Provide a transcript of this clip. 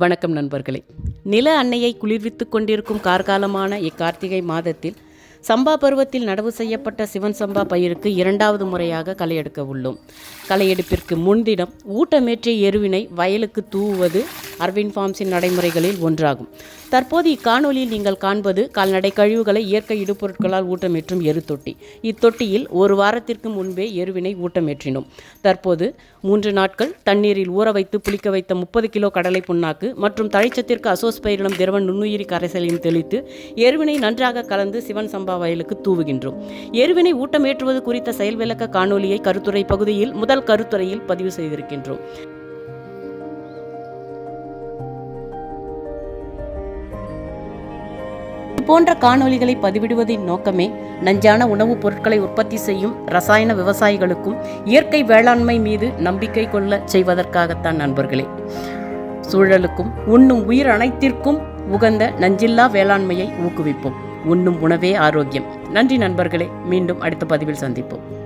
வணக்கம் நண்பர்களே. நில அன்னையை குளிர்வித்து கொண்டிருக்கும் கார்காலமான இக்கார்த்திகை மாதத்தில் சம்பா பருவத்தில் நடவு செய்யப்பட்ட சிவன் சம்பா பயிருக்கு இரண்டாவது முறையாக களை எடுக்க உள்ளோம். களை எடுப்பிற்கு முன்தினம் ஊட்டமேற்றிய எருவினை வயலுக்கு தூவுவது அரவிந்த் ஃபார்ம்ஸின் நடைமுறைகளில் ஒன்றாகும். தற்போது இக்காணொலியில் நீங்கள் காண்பது கால்நடை கழிவுகளை இயற்கை இடுபொருட்களால் ஊட்டமேற்றும் எருத்தொட்டி. இத்தொட்டியில் ஒரு வாரத்திற்கு முன்பே எருவினை ஊட்டமேற்றினோம். தற்போது மூன்று நாட்கள் தண்ணீரில் ஊற வைத்து புளிக்க வைத்த முப்பது கிலோ கடலை புண்ணாக்கு மற்றும் தழைச்சத்திற்கு அசோஸ்பைரிடம் திரவ நுண்ணுயிரி கரைசலையும் தெளித்து எருவினை நன்றாக கலந்து சிவன் சம்பா வயலுக்கு தூவுகின்றோம். எருவினை ஊட்டமேற்றுவது குறித்த செயல் விளக்க காணொலியை கருத்துரை பகுதியில் முதல் கருத்துரையில் பதிவு செய்திருக்கின்றோம். போன்ற காணொளிகளை பதிவிடுவதின் நோக்கமே நஞ்சான உணவுப் பொருட்களை உற்பத்தி செய்யும் ரசாயன விவசாயிகளுக்கும் இயற்கை வேளாண்மை மீது நம்பிக்கை கொள்ள செய்வதற்காகத்தான் நண்பர்களே. சூழலுக்கும் உண்ணும் உயிர் அனைத்திற்கும் உகந்த நஞ்சில்லா வேளாண்மையை ஊக்குவிப்போம். உண்ணும் உணவே ஆரோக்கியம். நன்றி நண்பர்களே. மீண்டும் அடுத்த பதிவில் சந்திப்போம்.